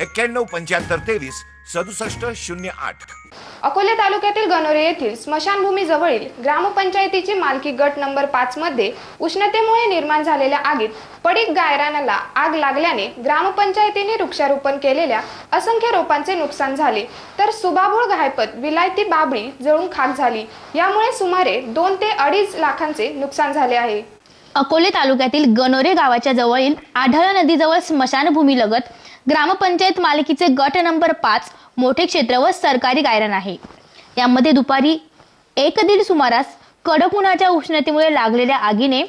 एक्क्याण्णव पंच्याहत्तर तेवीस सदुसष्ट शून्य आठ. अकोले तालुक्यातील गणोरे येथील स्मशानभूमी जवळील ग्रामपंचायतीची मालकी गट नंबर पाच मध्ये उष्णतेमुळे निर्माण झालेल्या आगीत पडीक गायरानाला आग लागल्याने ग्रामपंचायतीने वृक्षारोपण केलेल्या असंख्य रोपांचे नुकसान झाले. तर सुबाबूळ घायपत विलायती बाबळी जळून खाक झाली. यामुळे सुमारे दोन ते अडीच लाखांचे नुकसान झाले आहे. अकोले तालुक्यातील गणोरे गावाच्या जवळील आढळ नदीजवळ स्मशानभूमीलगत ग्रामपंचायत मालकीचे गट नंबर पाच मोठे क्षेत्र व सरकारी गायरन आहे. यामध्ये दुपारी एक दीड सुमारास कडक उन्हाच्या उष्णतेमुळे लागलेल्या आगीने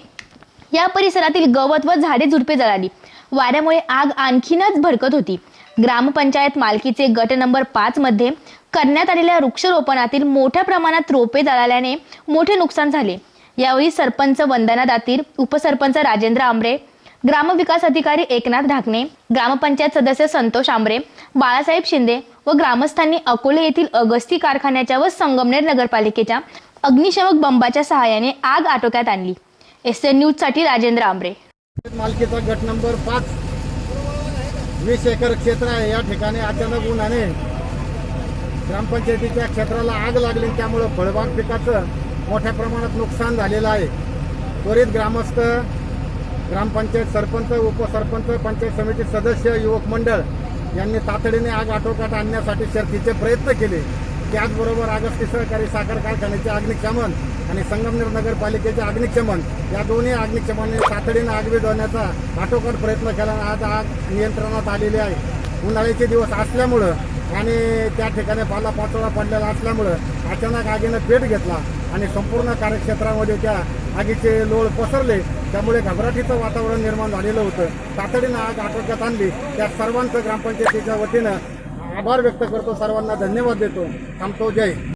या परिसरातील गवत व झाडे झुडपे जळाली. वाऱ्यामुळे आग आणखीनच भडकत होती. ग्रामपंचायत मालकीचे गट नंबर पाच मध्ये करण्यात आलेल्या वृक्षरोपणातील मोठ्या प्रमाणात रोपे जळाल्याने मोठे नुकसान झाले. यावेळी सरपंच वंदना दातीर उपसरपंच राजेंद्र आंबरे ग्रामविकास अधिकारी एकनाथ ढाकणे ग्रामपंचायत सदस्य संतोष आंबरे बाळासाहेब शिंदे व ग्रामस्थांनी अकोले येथील अगस्ती कारखान्याच्या व संगमनेर नगरपालिकेच्या अग्निशमक बंबाच्या सहाय्याने आग आटोक्यात आणली. एस एन न्यूजसाठी राजेंद्र आंबरे. मालकीचा गट नंबर पाच वीस एकर क्षेत्र आहे. या ठिकाणी अचानक उन्हाने ग्रामपंचायतीच्या क्षेत्राला आग लागली त्यामुळे फळबाग पिकाचं मोठ्या प्रमाणात नुकसान झालेलं आहे. त्वरित ग्रामस्थ ग्रामपंचायत सरपंच उपसरपंच पंचायत समिती सदस्य युवक मंडळ यांनी तातडीने आग आटोक्यात आणण्यासाठी शर्थीचे प्रयत्न केले. त्याचबरोबर आगस्ती सहकारी साखर कारखान्याचे अग्निशमन आणि संगमनेर नगरपालिकेचे अग्निशमन या दोन्ही अग्निशमनाने तातडीने आग विझवण्याचा आटोकाट प्रयत्न केला आज आग नियंत्रणात आलेली आहे. उन्हाळ्याचे दिवस असल्यामुळं आणि त्या ठिकाणी पाला पाचोळा पडलेला असल्यामुळं अचानक आगीनं पेट घेतला. आणि संपूर्ण कार्यक्षेत्रामध्ये त्या आगीचे लोळ पसरले. त्यामुळे घबराटीचं वातावरण निर्माण झालेलं होतं. तातडीनं आग आटोक्यात आणली. त्या सर्वांचं ग्रामपंचायतीच्या वतीनं आभार व्यक्त करतो. सर्वांना धन्यवाद देतो. थांबतो. जय